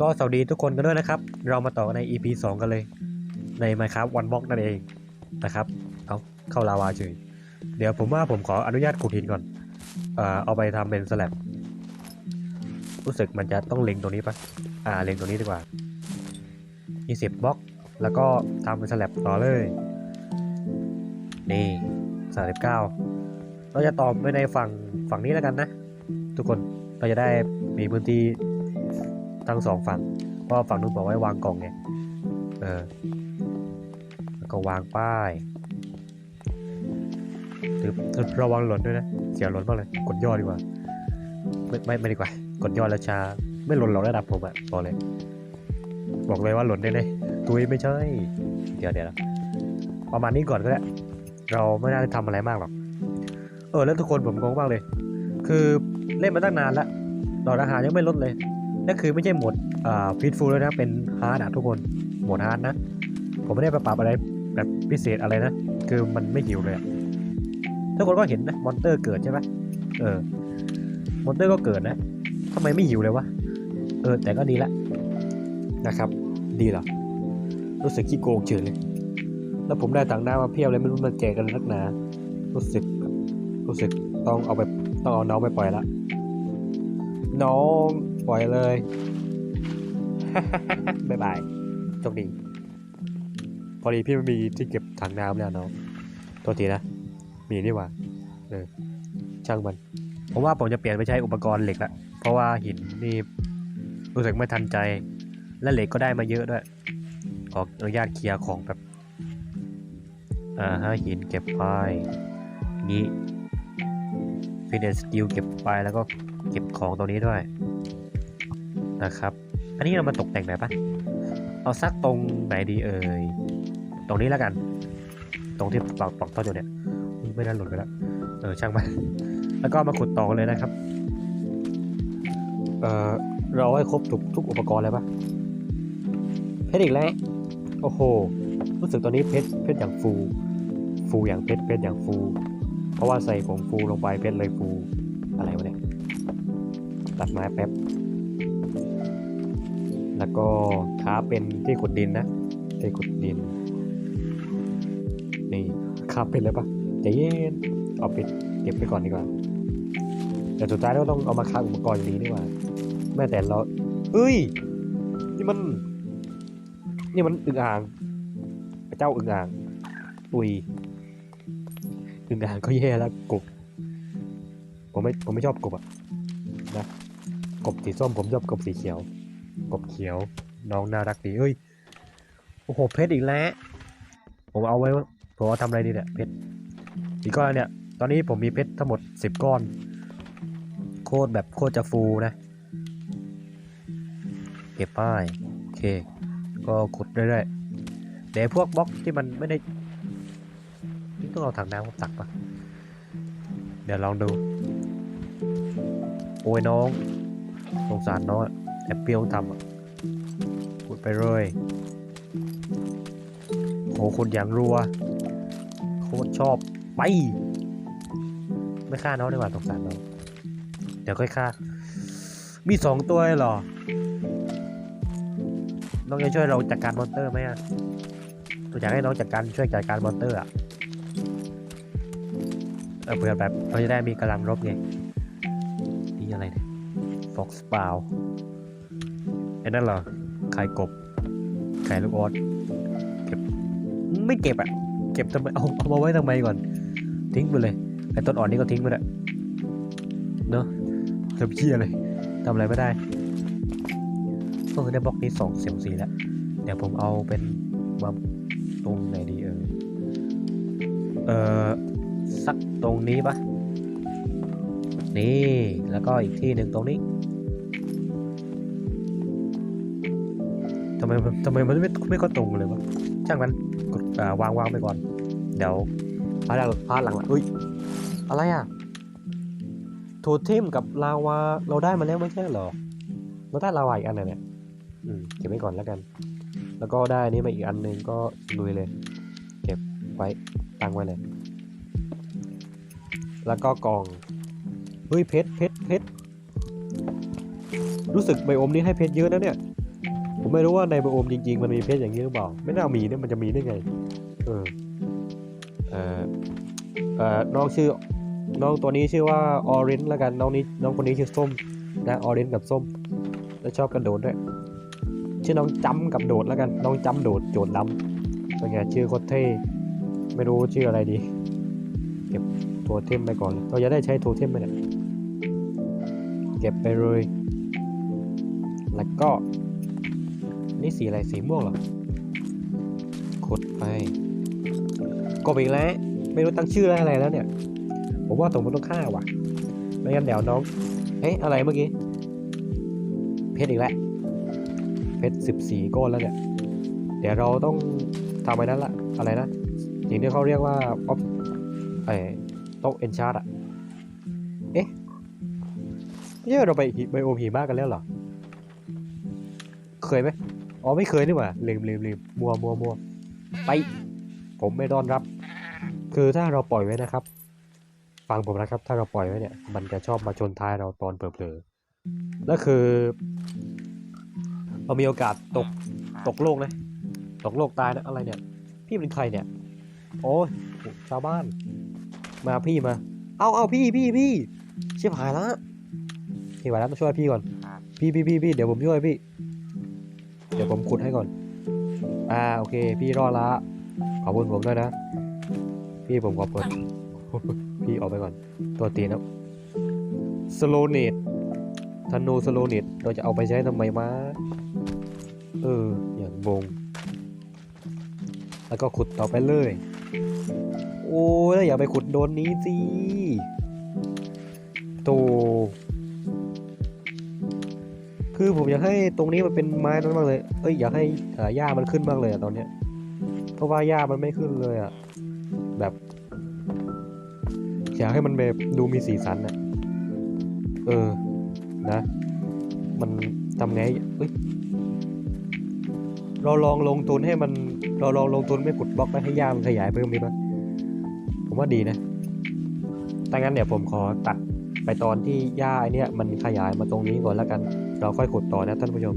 ก็สวัสดีทุกคนกันด้วยนะครับ เรามาต่อกันใน EP 2 กันเลย ใน Minecraft One Block นั่นเองนะครับ เอาเข้าลาวาเฉยเดี๋ยวผมว่าผมขออนุญาตขุดหินก่อน เอ่อเอาไปทำเป็นสแลบรู้สึกมันจะต้องเล็งตรงนี้ปะอ่า เล็งตรงนี้ดีกว่า20บล็อก แล้วก็ทำเป็นสแลบต่อเลย นี่39เราจะต่อไปในฝั่งฝั่งนี้แล้วกันนะ ทุกคน เราจะได้มีพื้นที่ ทั้งสองฝั่งเพราะฝั่งนู้นบอกไว้วางกล่องไงเออแล้วก็วางป้ายหรือระวังหล่นด้วยนะเสียหล่นมากเลยกดย่อดีกว่าไม่ไม่ไม่ดีกว่ากดย่อแล้วช้าไม่หล่นหรอกระดับผมอะบอกเลย บอกเลยว่าหล่นแน่ๆตุยไม่ใช่เดี๋ยวเดี๋ยวนะประมาณนี้ก่อนก็ได้เราไม่น่าจะทำอะไรมากหรอก เออแล้วทุกคนผมงงมากเลย คือเล่นมาตั้งนานแล้วหลอดอาหารยังไม่ลดเลย นั่นคือไม่ใช่โหมดอ่าฟิตฟูลเลยนะ เป็นฮาร์ดอะทุกคน โหมดฮาร์ดนะ ผมไม่ได้ไปปรับอะไรแบบพิเศษอะไรนะ คือมันไม่หิวเลย ทุกคนก็เห็นนะ มอนเตอร์เกิดใช่ปะเออ มอนเตอร์ก็เกิดนะทำไมไม่หิวเลยวะ เออ แต่ก็ดีละนะครับ ดีเหรอ รู้สึกขี้โกงเฉยเลย แล้วผมได้ตังหน้ามาเพียบเลยไม่รู้มันแจกกันนักหนา รู้สึก รู้สึกต้องเอาไป ต้องเอาน้องไปปล่อยละ น้อง ปล่อยเลย บ๊ายบายโชคดี พอดีพี่ไม่มีที่เก็บถังน้ำแล้วน้องโทษทีนะ มีนี่หว่าเออช่างมัน ผมว่าผมจะเปลี่ยนไปใช้อุปกรณ์เหล็กละเพราะว่าหินนี่รู้สึกไม่ทันใจ และเหล็กก็ได้มาเยอะด้วย ขออนุญาตเคลียร์ของแบบอ่าฮะหินเก็บไปงี้ฟินเนสกิลเก็บไปแล้วก็เก็บของตรงนี้ด้วย นะครับ อันนี้เรามาตกแต่งไหนปะเอาสักตรงไหนดีเอ่ย ตรงนี้แล้วกัน ตรงที่ปลอกปลอกต้นอยู่เนี่ยไม่ได้หล่นไปแล้วเออช่างมันแล้วก็มาขุดต่อกเลยนะครับ เออเราเอาให้ครบทุกทุกอุปกรณ์เลยปะเพชรอีกแล้ว โอ้โห รู้สึกตอนนี้เพชรเพชรอย่างฟู ฟูอย่างเพชรเพชรอย่างฟู เพราะว่าใส่ผงฟูลงไปเพชรเลยฟู อะไรวะเนี่ย ตัดไม้แป๊บ แล้วก็ขาเป็นที่ขุดดินนะที่ขุดดิน นี่ขาเป็นเลยปะใจเย็นเอาไปเก็บไปก่อนดีกว่า แต่สุดท้ายเราต้องเอามาค้าอุปกรณ์นี้ดีกว่า แม้แต่เราเอ้ย นี่มัน นี่มันอึ่งอ่าง เจ้าอึ่งอ่าง อุยอึ่งอ่างก็แย่แล้วกบ ผมไม่ ผมไม่ชอบกบอะนะ กบสีส้มผมชอบกบสีเขียว กบเขียว น้องน่ารักดีเอ้ย โอ้โห เพชรอีกแล้ว ผมเอาไว้ ผมเอาทำอะไรดีเนี่ย เพชรอีกก้อนเนี่ย ตอนนี้ผมมีเพชรทั้งหมดสิบก้อน โคตรแบบโคตรจะฟูนะ เก็บป้าย โอเค ก็ขุดเรื่อยๆ เดี๋ยวพวกบล็อกที่มันไม่ได้นี่ต้องเอาถังน้ำมาตักปะเดี๋ยวลองดู โอ้ยน้องสงสารน้องอะ แอบเปรี้ยวทำอะขุดไปเลยโหคุณอย่างรัว โคตรชอบ ไป ไม่ฆ่าน้องดีกว่าสงสารน้องเดี๋ยวค่อยฆ่า มีสองตัวเหรอ น้องจะช่วยเราจัดการมอนเตอร์ไหมอะเราอยากให้น้องจัดการช่วยจัดการมอนเตอร์อะเออเผื่อแบบเราจะได้มีกำลังรบไงนี่อะไรเนี่ยฟ็อกสปาวไอ้นั่นเหรอไข่กบไข่ลูกออสเก็บไม่เก็บอะ เก็บทำไมเอาเอามาไว้ทำไมก่อน ทิ้งไปเลยไอ้ต้นอ่อนนี่ก็ทิ้งไปเลยเนอะทำเชี่ยเลยทำอะไรไม่ได้เออได้บล็อกนี้สองเสียงสีแล้วเดี๋ยวผมเอาเป็นมาตรงไหนดีเออเออสักตรงนี้ปะนี่แล้วก็อีกที่หนึ่งตรงนี้ ไมทำไมมันไม่ไม่ก็ตรงเลยวะช่างมันกดวางวางไปก่อน เดี๋ยวพาร์ทหลังพาร์ทหลังละเฮ้ยอะไรอะโทเทมกับลาวาเราได้มาแล้วไม่ใช่หรอเราได้ลาวาอีกอันน่ะเนี่ยอืมเก็บไว้ก่อนแล้วกัน แล้วก็ได้นี้มาอีกอันหนึงก็ลุยเลย เก็บไว้ตั้งไว้เลย แล้วก็กล่องเฮ้ยเพชรเพชรเพชรรู้สึกไบโอมนี้ให้เพชรเยอะนะเนี่ย ผมไม่รู้ว่าในไบโอมจริง ๆ มันมีเพชรอย่างนี้หรือเปล่า ไม่น่ามีเนี่ยมันจะมีได้ไง เออเออเออน้องชื่อ น้องตัวนี้ชื่อว่าออเรนแล้วกัน น้องนี้ น้องคนนี้ชื่อส้ม นะ ออเรนกับส้ม แล้วชอบกระโดดด้วย ชื่อน้องจำกับโดดแล้วกัน น้องจำโดด โจดดำเป็นไงชื่อโคตรเท่ ไม่รู้ชื่ออะไรดี เก็บโทเทมไปก่อน เราจะได้ใช้โทเทมไหมเนี่ย เก็บไปเลย แล้วก็ นี่สีอะไรสีม่วงเหรอกดไปกบอีกแล้ว ไม่รู้ตั้งชื่ออะไรแล้วเนี่ย ผมว่าสมมติต้องฆ่าว่ะ ไม่งั้นเดี๋ยวน้อง เอ๊ะอะไรเมื่อกี้ เพชรอีกแล้ว เพชรสิบสี่ก้อนแล้วเนี่ย เดี๋ยวเราต้องทำอะไรนั่นละ อะไรนะอย่างที่เขาเรียกว่าออฟไอ้โต๊ะเอนชาร์ดอะเอ๊ะไม่ใช่ว่าเราไปไบโอมหิมะกันแล้วเหรอ เคยไหม อ๋อไม่เคยนี่หว่าลืมลืมลืมมัวมัวมัวไป ผมไม่ต้อนรับ คือถ้าเราปล่อยไว้นะครับ ฟังผมนะครับ ถ้าเราปล่อยไว้เนี่ย มันจะชอบมาชนท้ายเราตอนเผลอๆแล้วคือเรามีโอกาสตกตกโลกนะตกโลกตายนะอะไรเนี่ย พี่เป็นใครเนี่ย โอ้ยชาวบ้าน มาพี่มา เอาเอาพี่พี่พี่ชิบหายละพี่หายแล้วต้องช่วยพี่ก่อน พี่พี่พี่พี่เดี๋ยวผมช่วยพี่ เดี๋ยวผมขุดให้ก่อน อ่าโอเค พี่รอดละ ขอบคุณผมด้วยนะ พี่ผมขอบคุณ พี่ออกไปก่อน ตัวตีนะสโลเนตธนูสโลเนตเราจะเอาไปใช้ทำไมมาเออ อย่างงง แล้วก็ขุดต่อไปเลย โอ้ยแล้วอย่าไปขุดโดนนี้สิโต คือผมอยากให้ตรงนี้มันเป็นไม้นั้นมากเลย เอ้ยอยากให้หญ้ามันขึ้นมากเลยอะตอนเนี้ย เพราะว่าหญ้ามันไม่ขึ้นเลยอะแบบ อยากให้มันแบบดูมีสีสันอะเออ นะ มันทำไง เอ้ย เราลองลงทุนให้มัน เราลองลงทุนไม่ขุดบล็อกแล้วให้หญ้ามันขยายเพิ่มดีปะผมว่าดีนะถ้างั้นเดี๋ยวผมขอตัดไปตอนที่หญ้าไอเนี้ยมันขยายมาตรงนี้ก่อนแล้วกัน เราค่อยขุดต่อนะท่านผู้ชม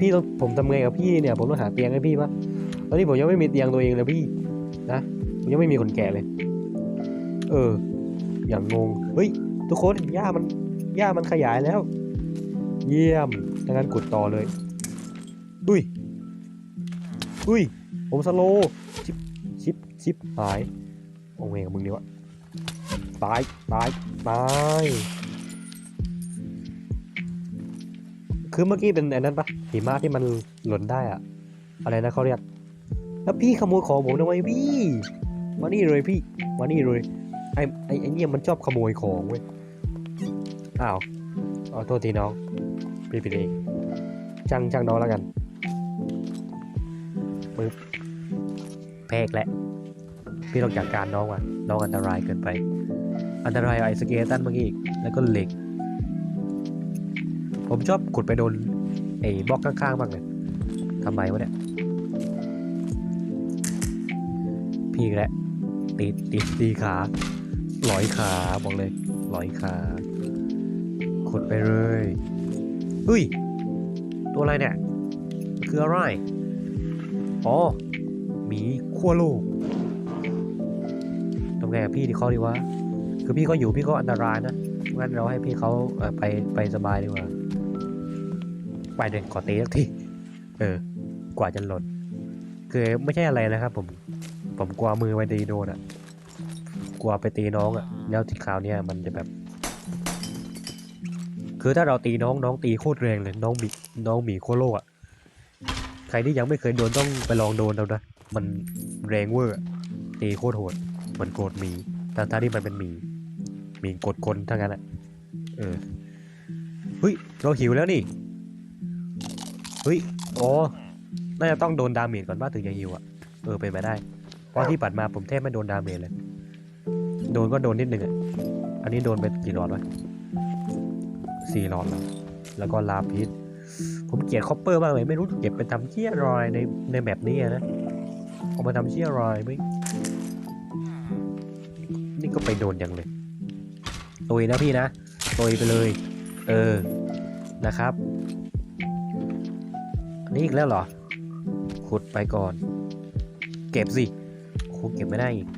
พี่ต้องผมทำไงกับพี่เนี่ย ผมต้องหาเตียงให้พี่ปะตอนนี้ผมยังไม่มีเตียงตัวเองเลยพี่นะผมยังไม่มีคนแก่เลย เออ อย่างงงเฮ้ยทุกคนหญ้ามันหญ้ามันขยายแล้ว เยี่ยมดังนั้นขุดต่อเลยอุ้ยอุ้ยผมสโลชิปชิปชิปหายโอ้เงกับมึงเดียวะตายตายตาย คือเมื่อกี้เป็นอันนั้นปะหิมะที่มันหล่นได้อะอะไรนะเขาเรียก แล้วพี่ขโมยของผมทำไมพี่มานี่เลยพี่มานี่เลยไอ้ไอ้ไอ้เนี่ยมันชอบขโมยของเว้ยอ้าวเอาโทษทีน้องพี่ผิดเองช่างช่างน้องแล้วกันปึ๊บเพกแหละพี่ต้องจัดการน้องว่ะน้องอันตรายเกินไป อันตรายไอ้สเกตันเมื่อกี้อีกแล้วก็เหล็ก ผมชอบขุดไปโดนไอ้บล็อกข้างๆบ้างเลยทำไมวะเนี่ย พี่อีกแหละตีตีตีขาหลอยขาบอกเลยหลอยขาขุดไปเลยเฮ้ย ตัวอะไรเนี่ย คืออะไร อ๋อหมีขั้วโลกทำไงกับพี่ที่เขาดีวะ คือพี่เขาอยู่พี่ก็อันตรายนะงั้นเราให้พี่เขาไปไปสบายดีกว่า ไปเด็กขอเตีสักทีเออ กว่าจะหล่นคือไม่ใช่อะไรนะครับ ผม ผมกลัวมือไปตีโดนอะ่ะ กลัวไปตีน้องอะ่ะ แล้วที่คราวเนี้ยมันจะแบบ คือถ้าเราตีน้องน้องตีโคตรแรงเลยน้องบีน้องหมีโคตรโลกอะ่ะ ใครที่ยังไม่เคยโดนต้องไปลองโดนเอานะ มันแรงเวอร์อะตีโคตรโหดมันโกรธหมีแต่ถ้าที่มันเป็นหมีหมีกดคนทั้งนั้นอะเออเฮ้ยเราหิวแล้วนี่ เฮ้ยโอ๋อน่าจะต้องโดนดาเมจก่อนว่าถึงจะหิวอะ เออเป็นไปได้ เพราะที่ปัดมาผมแทบไม่โดนดาเมจเลย โดนก็โดนนิดนึงอะ อันนี้โดนไปกี่หลอดวะสี่หลอดแล้วแล้วก็ลาพิษ ผมเกลียดคอปเปอร์มากเลย ไม่รู้เก็บไปทำเชี่ยรอยในในแบบนี้นะเอามาทำเชี่ยรอยไม่นี่ก็ไปโดนยังเลยตุยนะพี่นะตุยไปเลย เออ นะครับ นี้อีกแล้วเหรอ ขุดไปก่อน เก็บสิโอ้เก็บไม่ได้อีก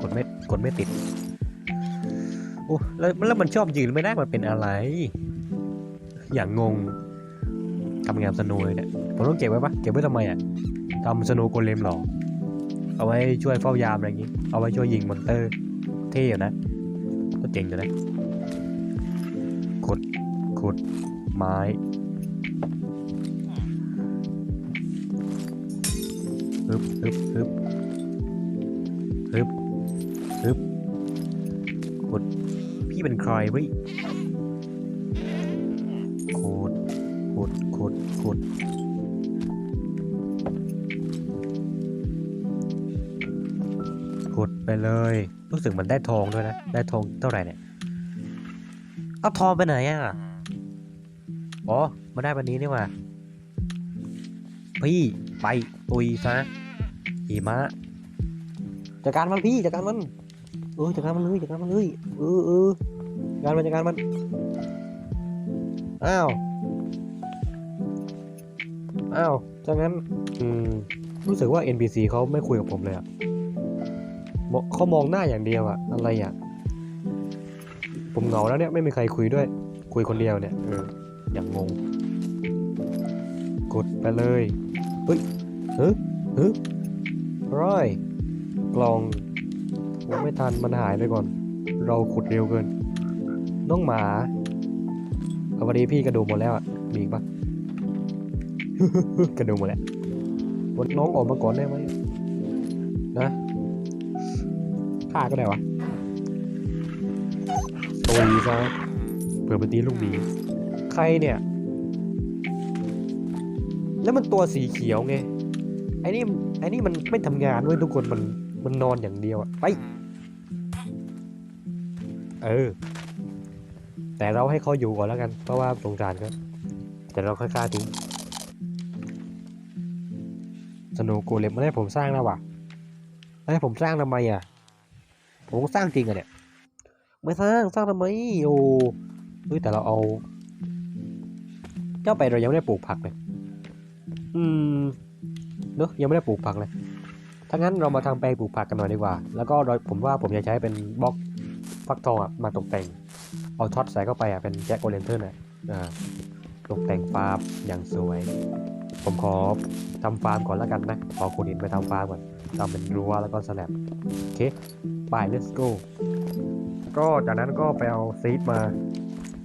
กดไม่ กดไม่ติด โอ้แล้วแล้วมันชอบยืนไม่ได้ มันเป็นอะไร อย่างงงทำงานสนุยเนี่ย ผมต้องเก็บไว้ปะเก็บไว้ทำไมอะทำสนุโกเลมหรอ เอาไว้ช่วยเฝ้ายามอะไรอย่างงี้ เอาไว้ช่วยยิงมอนเตอร์ เท่อยู่นะ ก็เจ๋งอยู่นะ ขุด ขุด ไม้ ฮึบฮึบฮึบฮึบฮึบขุดพี่เป็นใครเว้ยขุดขุดขุดขุดขุดไปเลย รู้สึกมันได้ทองด้วยนะ ได้ทองเท่าไหร่เนี่ย เอาทองไปไหนอะ อ๋อมาได้วันนี้นี่ว่าพี่ไปตุยซะ หิมะจัดการมันพี่จัดการมันเออจัดการมันเลยจัดการมันเลยเออเออจัดการมันจัดการมันอ้าวอ้าวจากนั้นอืมรู้สึกว่า NPC เขาไม่คุยกับผมเลยอะเขามองหน้าอย่างเดียวอะอะไรอะผมเหงาแล้วเนี่ยไม่มีใครคุยด้วย คุยคนเดียวเนี่ยเอออย่างงง กดไปเลยเฮ้ยเฮ้ยเฮ้ย ร้อยกลองผมไม่ทันมันหายไปก่อน เราขุดเร็วเกิน น้องหมาเอาพอดีพี่กระดูกหมดแล้วอะ มีอีกปะกระดูกหมดแล้ววันน้องออกมาก่อนได้ไหมนะฆ่าก็ได้วะตัวดีซะเผื่อไปตีลูกหมีใครเนี่ย แล้วมันตัวสีเขียวไง ไอ้นี่ไอ้นี่มันไม่ทำงานด้วยทุกคนมันมันนอนอย่างเดียวอะไป เออ แต่เราให้เขาอยู่ก่อนแล้วกัน เพราะว่าสงสารครับแต่เราค่อยฆ่าทิ้งสนุกกูเลมไม่ได้ผมสร้างแล้ววะให้ผมสร้างทำไมอะ ผมสร้างจริงอะเนี่ย ไม่สร้างสร้างทำไมโอ้เฮ้ยแต่เราเอา เจ้าไปเรายังไม่ได้ปลูกผักเลย อืม เนอะยังไม่ได้ปลูกผักเลยถ้างั้นเรามาทำแปลงปลูกผักกันหน่อยดีกว่า แล้วก็โดยผมว่าผมจะใช้เป็นบล็อกฟักทองอะมาตกแต่ง เอาท็อตใส่เข้าไปอะเป็นแจ็คโอเลนเทอร์นะอ่าตกแต่งฟาร์มอย่างสวย ผมขอทำฟาร์มก่อนแล้วกันนะ ขอขุดหินไปทำฟาร์มก่อนทำเป็นรั้วแล้วก็สแลบโอเคไป let's go ก็จากนั้นก็ไปเอาซีดมา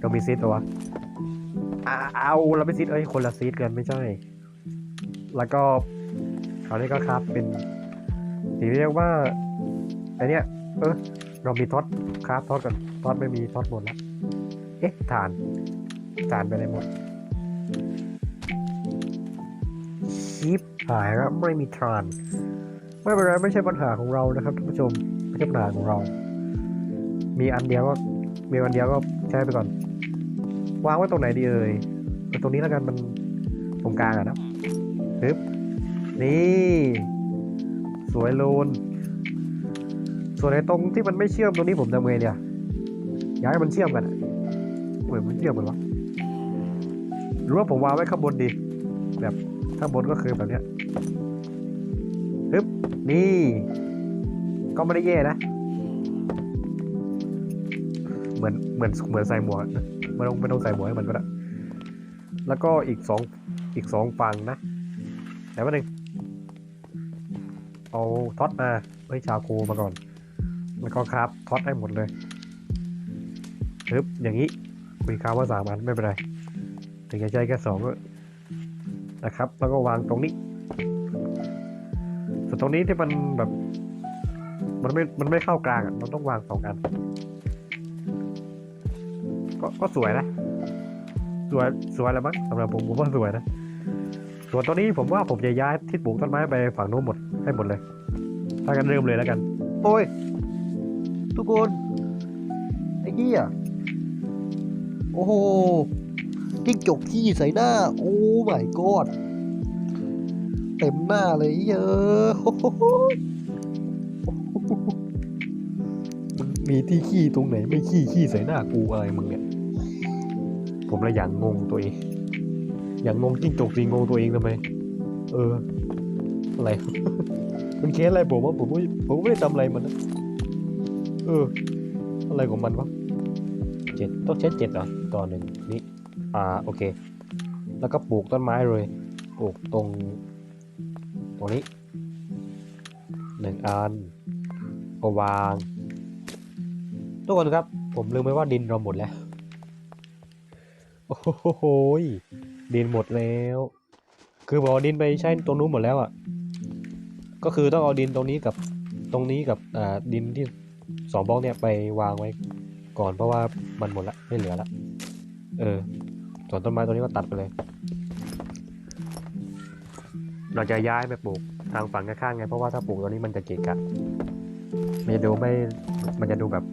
เรามีซีดตัวะอ่าเอาเราไม่ซีดเอ้ยคนละซีดกันไม่ใช่ แล้วก็ คราวนี้ก็ครับเป็นที่เรียกว่าไอเนี้ยเออเรามีท็อตครับท็อตกันท็อตไม่มีท็อตหมดแล้ว เอ๊ะฐานฐานไปไหนหมดชิปหายแล้วไม่มีฐานไม่เป็นไรไม่ใช่ปัญหาของเรานะครับท่านผู้ชมไม่ใช่ปัญหาของเรา มีอันเดียวก็มีอันเดียวก็ใช้ไปก่อน วางไว้ตรงไหนดีเอ่ยเอตรงนี้แล้วกันมันตรงกลางอะนะปึ๊บ นี่ สวยโลน ส่วนในตรงที่มันไม่เชื่อมตรงนี้ผมทำไงเนี่ยอยากให้มันเชื่อมกันเหมือนมันเชื่อมกันวะหรือว่าผมวางไว้ข้างบนดี แบบข้างบนก็คือแบบเนี้ยปึ๊บนี่ ก็ไม่ได้แย่นะ เหมือนเหมือนเหมือนใส่หมวกไม่ต้องไม่ต้องใส่หมวกให้มันก็ได้แล้วก็อีกสองอีกสองฝั่งนะ แต่ว่าหนึ่ง เอาท็อตมาเฮ้ยชาโคมาก่อน แล้วก็ครับท็อตให้หมดเลยปึ๊บอย่างนี้คุยค้าว่าสามอันไม่เป็นไร ถึงจะใช้แค่สองก็นะครับ แล้วก็วางตรงนี้ส่วนตรงนี้ที่มันแบบ มันไม่ มันไม่เข้ากลางอะมันต้องวางสองอัน ก็ก็สวยนะ สวย สวยแล้วมั้งสำหรับผมผมว่าสวยนะ ส่วนตอนนี้ผมว่าผมจะย้ายที่ปลูกต้นไม้ไปฝั่งโน้นหมด ให้หมดเลยถ้ากันเริ่มเลยแล้วกัน โอ้ย ทุกคนไอ้เหี้ยโอ้โหจิ้งจกขี้ใส่หน้า โอ้ my god เต็มหน้าเลยเยอะโอ้โหมันมีที่ขี้ตรงไหน ไม่ขี้ขี้ใส่หน้ากูอะไรมึงเนี่ย ผมเลยอย่างงงตัวเอง อย่างงงจิ้งจกสิงงตัวเองทำไม เออ อะไร มันเคสอะไรผมว่าผมไม่ผมไม่ได้ทำอะไรมันนะเออ อะไรของมันวะเจ็ดต้องใช้เจ็ดเหรอต่อหนึ่งนี่อ่าโอเค แล้วก็ปลูกต้นไม้เลยปลูกตรง ตรงนี้หนึ่งอันก็วาง ทุกคนครับ ผมลืมไปว่าดินเราหมดแล้ว โอ้โหยดินหมดแล้ว คือบอกเอาดินไปใช้ตรงนู้นหมดแล้วอะ ก็คือต้องเอาดินตรงนี้กับตรงนี้กับดินที่สองบล็อกเนี่ยไปวางไว้ก่อนเพราะว่ามันหมดละไม่เหลือละเออส่วนต้นไม้ตัวนี้ก็ตัดไปเลย เราจะย้ายไปปลูกทางฝั่งข้างๆไงเพราะว่าถ้าปลูกตัวนี้มันจะเกะกะมันจะดูไม่มันจะดูแบบ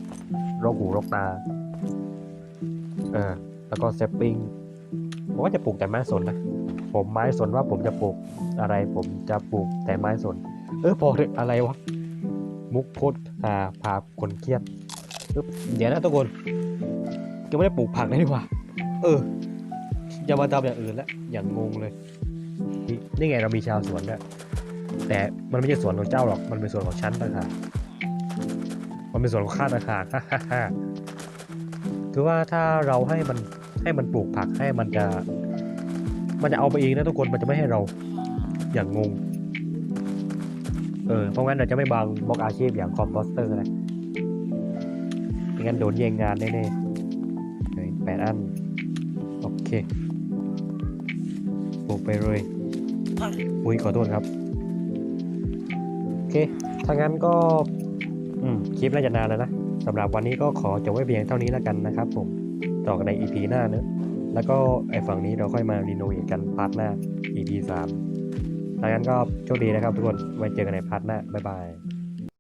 รกหูรกตาเออแล้วก็เซปปิ้งผมว่าจะปลูกแต่ไม้สนนะผมไม้สนว่าผมจะปลูกอะไร ผมจะปลูกแต่ไม้สน เออพอเถอะอะไรวะ มุกโคตรหาพาคนเครียดเดี๋ยวนะทุกคนยังไม่ได้ปลูกผักเลยดีกว่า เออ อย่ามาทำอย่างอื่นแล้วอย่างงงเลยนี่นี่ไงเรามีชาวสวนด้วยแต่มันไม่ใช่สวนของเจ้าหรอก มันเป็นสวนของฉันต่างหากมันเป็นสวนของข้าต่างหากคือว่าถ้าเราให้มันให้มันปลูกผักให้มันจะ มันจะเอาไปเองนะทุกคน มันจะไม่ให้เรา อย่างงง เออเพราะงั้นเราจะไม่บังบล็อกอาชีพอย่างคอมโพสเตอร์นะไม่งั้นโดนแย่งงานแน่ๆแปดอัน โอเคปลูกไปเลยอุ้ยขอโทษครับ โอเค ถ้างั้นก็ อืม คลิปน่าจะนานแล้วนะสำหรับวันนี้ก็ขอจบไว้เพียงเท่านี้แล้วกันนะครับผม ต่อกันใน EP หน้าเนอะแล้วก็ไอฝั่งนี้เราค่อยมารีโนเวทกันพาร์ทหน้า EP สาม ถ้างั้นก็โชคดีนะครับทุกคน ไว้เจอกันในพาร์ทหน้า บ๊ายบาย